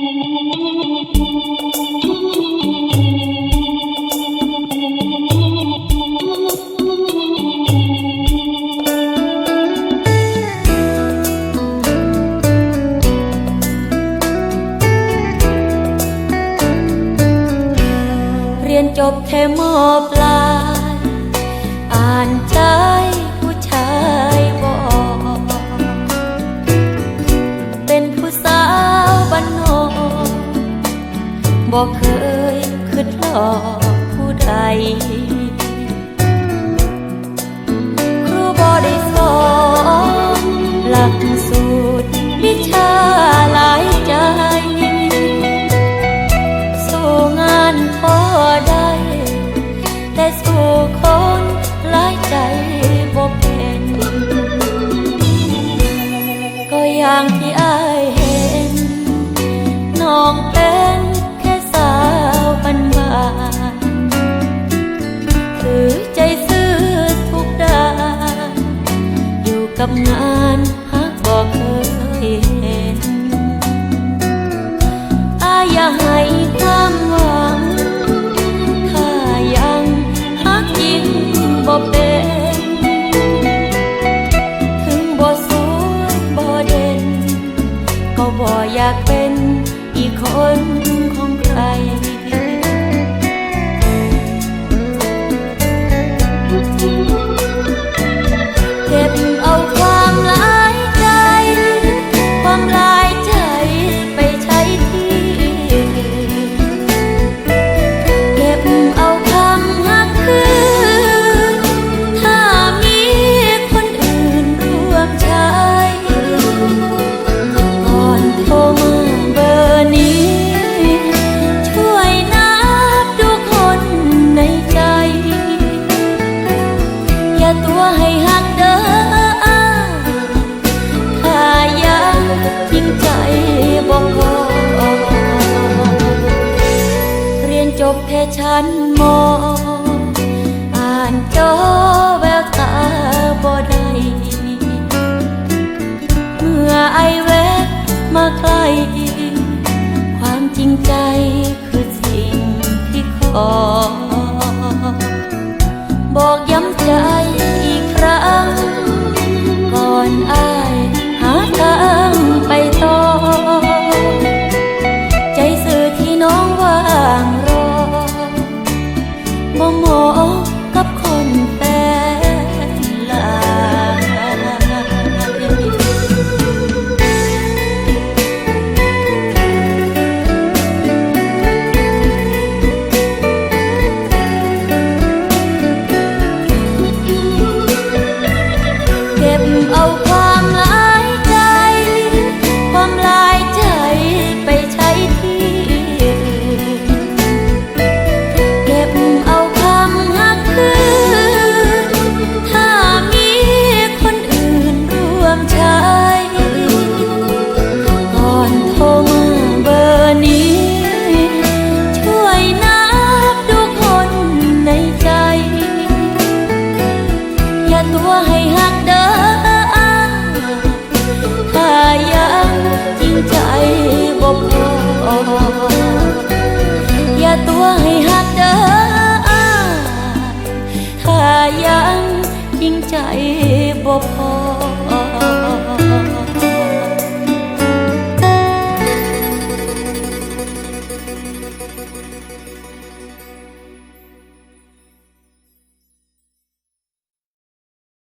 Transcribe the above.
រៀនចប់ខេមោផ្លាយអានចា บอกเคยคิดหลอกผู้ใด ครูบ่ได้สอนหลักสูตรวิชาหลายใจ สู้งานพอได้ แต่สู้คนหลายใจ เก็บ จบแค่ฉันมองอ่านจอแววตาบ่ได้เมื่อไอแวะมาใกล้ความจริงใจคือสิ่งที่ขอบอก tua hay hát đỡ ăn. Hà giang chim chạy bông ya tua hay hát đỡ hà giang chim chạy bông